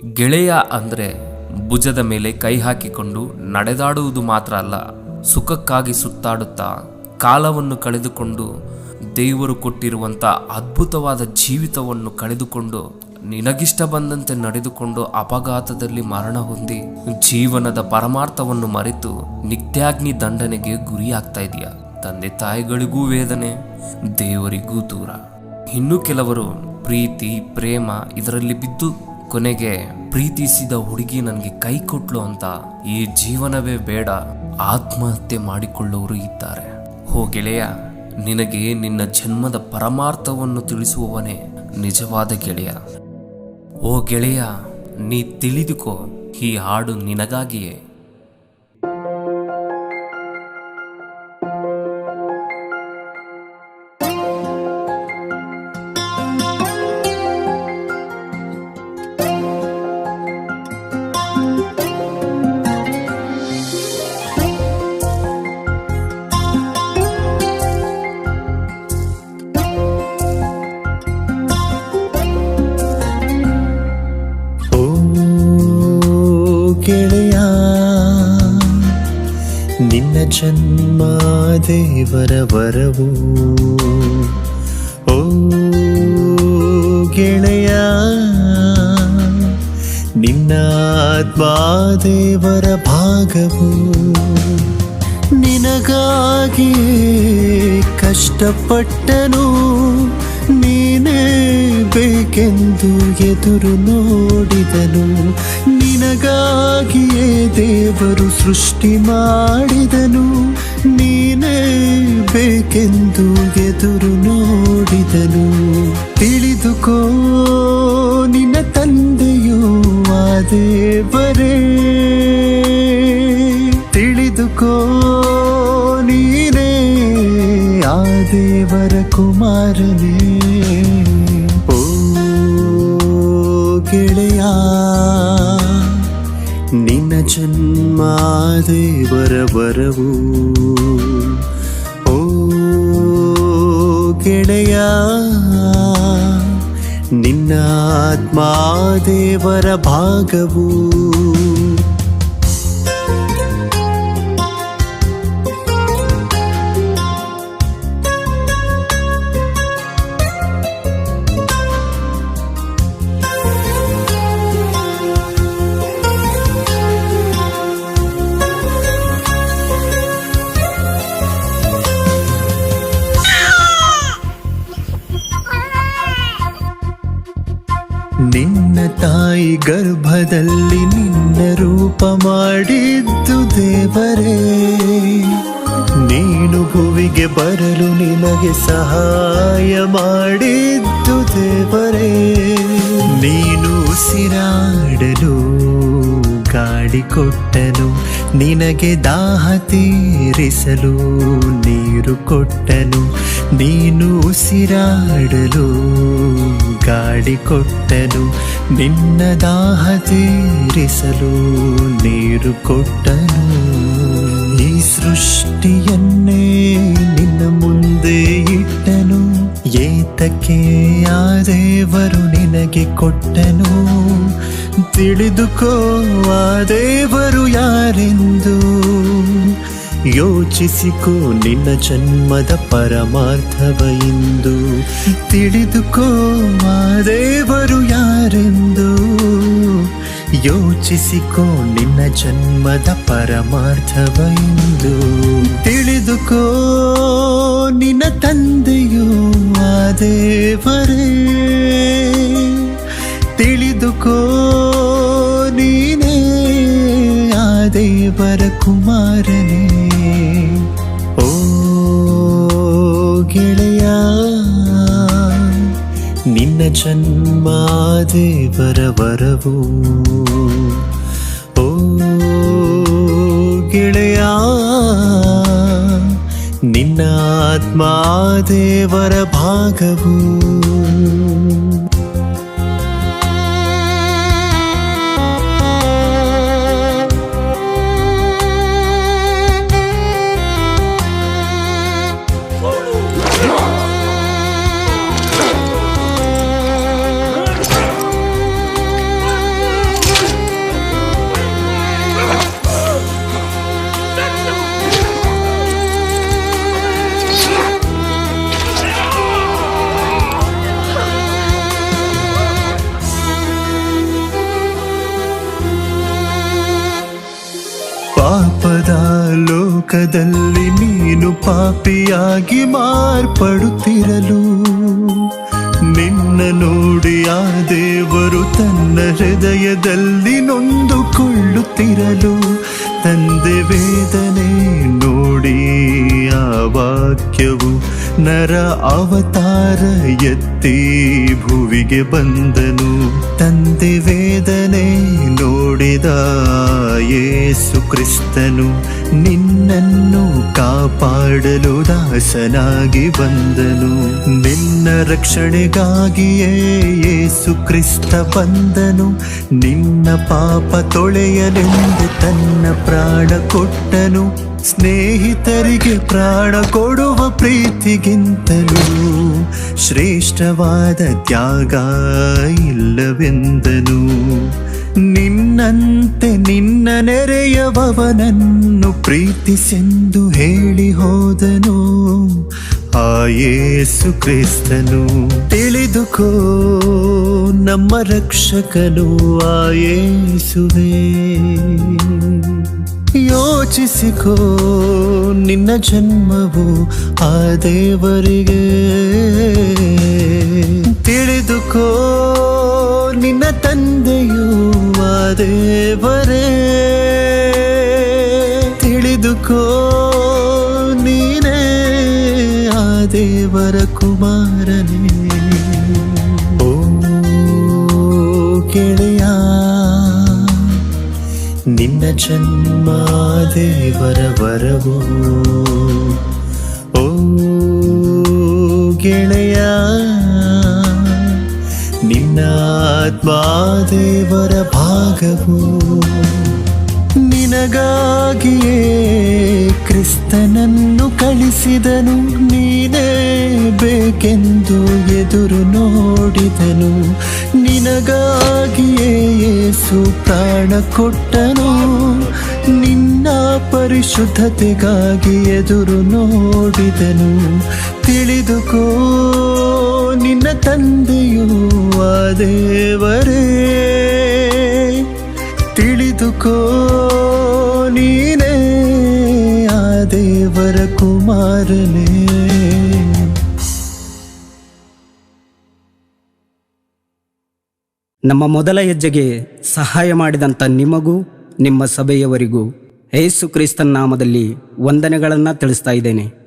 ಗೆಳೆಯ ಅಂದರೆ ಭುಜದ ಮೇಲೆ ಕೈ ಹಾಕಿಕೊಂಡು ನಡೆದಾಡುವುದು ಮಾತ್ರ ಅಲ್ಲ, ಸುಖಕ್ಕಾಗಿ ಸುತ್ತಾಡುತ್ತಾ ಕಾಲವನ್ನು ಕಳೆದುಕೊಂಡು ದೇವರು ಕೊಟ್ಟಿರುವಂಥ ಅದ್ಭುತವಾದ ಜೀವಿತವನ್ನು ಕಳೆದುಕೊಂಡು ನಿನಗಿಷ್ಟ ಬಂದಂತೆ ನಡೆದುಕೊಂಡು ಅಪಘಾತದಲ್ಲಿ ಮರಣ ಹೊಂದಿ ಜೀವನದ ಪರಮಾರ್ಥವನ್ನು ಮರೆತು ನಿತ್ಯಾಗ್ನಿ ದಂಡನೆಗೆ ಗುರಿಯಾಗ್ತಾ ಇದೆಯಾ? ತಂದೆ ತಾಯಿಗಳಿಗೂ ವೇದನೆ, ದೇವರಿಗೂ ದೂರ. ಇನ್ನು ಕೆಲವರು ಪ್ರೀತಿ, ಪ್ರೇಮ ಇದರಲ್ಲಿ ಬಿದ್ದು ಕೊನೆಗೆ ಪ್ರೀತಿಸಿದ ಹುಡುಗಿ ನನಗೆ ಕೈ ಕೊಟ್ಲು ಅಂತ ಈ ಜೀವನವೇ ಬೇಡ, ಆತ್ಮಹತ್ಯೆ ಮಾಡಿಕೊಳ್ಳೋರು ಇದ್ದಾರೆ. ಹೋ ಗೆಳೆಯ, ನಿನಗೆ ನಿನ್ನ ಜನ್ಮದ ಪರಮಾರ್ಥವನ್ನು ತಿಳಿಸುವವನೇ ನಿಜವಾದ ಗೆಳೆಯ. ಓ ಗೆಳೆಯ, ನೀ ತಿಳಿದುಕೋ, ಈ ಹಾಡು ನಿನಗಾಗಿಯೇ. ನಿನ್ನ ಜನ್ಮ ದೇವರ ವರವು. ಓ ಗೆಳೆಯ, ನಿನ್ನ ಆತ್ಮ ದೇವರ ಭಾಗವು. ನಿನಗಾಗಿ ಕಷ್ಟಪಟ್ಟನು, ನೀನೇ ಬೇಕೆಂದು ಎದುರು ನೋಡಿದನು. ನಿನಗಾಗಿಯೇ ದೇವರು ಸೃಷ್ಟಿ ಮಾಡಿದನು. ನೀನೇ ಬೇಕೆಂದು ಎದುರು ನೋಡಿದನು. ತಿಳಿದುಕೋ, ನಿನ್ನ ತಂದೆಯೂ ಆ ದೇವರೇ. ತಿಳಿದುಕೋ, ನೀನೇ ಆ ದೇವರ ಕುಮಾರನೇ. ನಿನ್ನ ಜನ್ಮ ದೇವರ ಬರವು ಓ ಗೆಳೆಯ ನಿನ್ನ ಆತ್ಮ ದೇವರ ಭಾಗವು ತಾಯಿ ಗರ್ಭದಲ್ಲಿ ನಿನ್ನ ರೂಪ ಮಾಡಿದ್ದು ದೇವರೇ. ನೀನು ಭುವಿಗೆ ಬರಲು ನಿನಗೆ ಸಹಾಯ ಮಾಡಿದ್ದು ದೇವರೇ. ನೀನು ಉಸಿರಾಡಲು ಗಾಡಿ ಕೊಟ್ಟನು, ನಿನಗೆ ದಾಹ ತೀರಿಸಲು, ನೀರು ಕೊಟ್ಟನು, ನೀನು ಉಸಿರಾಡಲು ಗಾಳಿ ಕೊಟ್ಟನು ನಿನ್ನ ದಾಹ ತೀರಿಸಲು ನೀರು ಕೊಟ್ಟನು. ಈ ಸೃಷ್ಟಿಯನ್ನೇ ನಿನ್ನ ಮುಂದೆ ಇಟ್ಟನು. ಏತಕ್ಕೆ ಆ ದೇವರು ನಿನಗೆ ಕೊಟ್ಟನು. ತಿಳಿದುಕೋ ಆ ದೇವರು ಯಾರೆಂದು. ಯೋಚಿಸಿಕೋ ನಿನ್ನ ಜನ್ಮದ ಪರಮಾರ್ಥವ ಇಂದು. ತಿಳಿದುಕೋ ಮಾದೇವರು ಯಾರೆಂದು. ಯೋಚಿಸಿಕೋ ನಿನ್ನ ಜನ್ಮದ ಪರಮಾರ್ಥವ ಇಂದು. ತಿಳಿದುಕೋ ನಿನ್ನ ತಂದೆಯೋ ಮಾದೇವರೇ ತಿಳಿದುಕೋ ನೀನೇ ಆ ದೇವರ ಕುಮಾರನೇ. ಗೆಳೆಯ ನಿನ್ನ ಜನ್ಮ ದೇವರ ವರವು ಓ ಗೆಳೆಯ ನಿನ್ನ ಆತ್ಮ ದೇವರ ಭಾಗವು ಲೋಕದಲ್ಲಿ ನೀನು ಪಾಪಿಯಾಗಿ ಮಾರ್ಪಡುತ್ತಿರಲು. ನಿನ್ನ ನೋಡಿ ಆ ದೇವರು ತನ್ನ ಹೃದಯದಲ್ಲಿ ನೊಂದುಕೊಳ್ಳುತ್ತಿರಲು. ತಂದೆ ವೇದನೆ ನರ ಅವತಾರ ಎತ್ತಿ ಭುವಿಗೆ ಬಂದನು. ತಂದೆ ವೇದನೆ ನೋಡಿದ ಯೇಸು ಕ್ರಿಸ್ತನು ನಿನ್ನನ್ನು ಕಾಪಾಡಲು ದಾಸನಾಗಿ ಬಂದನು. ನಿನ್ನ ರಕ್ಷಣೆಗಾಗಿಯೇ ಯೇಸು ಕ್ರಿಸ್ತ ಬಂದನು. ನಿನ್ನ ಪಾಪ ತೊಳೆಯಲೆಂದು ತನ್ನ ಪ್ರಾಣ ಕೊಟ್ಟನು. ಸ್ನೇಹಿತರಿಗೆ ಪ್ರಾಣ ಕೊಡುವ ಪ್ರೀತಿಗಿಂತಲೂ ಶ್ರೇಷ್ಠವಾದ ತ್ಯಾಗ ಇಲ್ಲವೆಂದನು. ನಿನ್ನಂತೆ ನಿನ್ನ ನೆರೆಯವನನ್ನು ಪ್ರೀತಿಸೆಂದು ಹೇಳಿ ಹೋದನು ಆಯೇಸು ಯೇಸು ಕ್ರಿಸ್ತನು. ತಿಳಿದುಕೋ ನಮ್ಮ ರಕ್ಷಕನು ಆಯೇಸುವೇ ಯೇಸುವೇ. ಯೋಚಿಸಿಕೋ, ನಿನ್ನ ಜನ್ಮವು ಆ ದೇವರಿಗೆ. ತಿಳಿದುಕೋ, ನಿನ್ನ ತಂದೆಯು ಆ ದೇವರೇ. ತಿಳಿದುಕೋ, ನೀನೇ ಆ ದೇವರ ಕುಮಾರನೇ. ನಿನ್ನ ಜನ್ಮ ದೇವರ ವರವು ಓ ಗೆಳೆಯ ನಿನ್ನ ಆತ್ಮ ದೇವರ ಭಾಗವು ನಿನಗಾಗಿಯೇ ಕ್ರಿಸ್ತನನ್ನು ಕಳಿಸಿದನು, ನೀನೇ ಬೇಕೆಂದು ಎದುರು ನೋಡಿದನು. ನಿನಗಾಗಿಯೇ ಯೇಸು ಪ್ರಾಣ ಕೊಟ್ಟನು, ನಿನ್ನ ಪರಿಶುದ್ಧತೆಗಾಗಿ ಎದುರು ನೋಡಿದನು. ತಿಳಿದುಕೋ, ನಿನ್ನ ತಂದೆಯೂ ಆ ದೇವರೇ. ಕುಮಾರನೇ ನಮ್ಮ ಮೊದಲ ಹೆಜ್ಜೆಗೆ ಸಹಾಯ ಮಾಡಿದಂಥ ನಿಮಗೂ, ನಿಮ್ಮ ಸಭೆಯವರಿಗೂ ಯೇಸು ಕ್ರಿಸ್ತನ್ ನಾಮದಲ್ಲಿ ವಂದನೆಗಳನ್ನು ತಿಳಿಸ್ತಾ ಇದ್ದೇನೆ.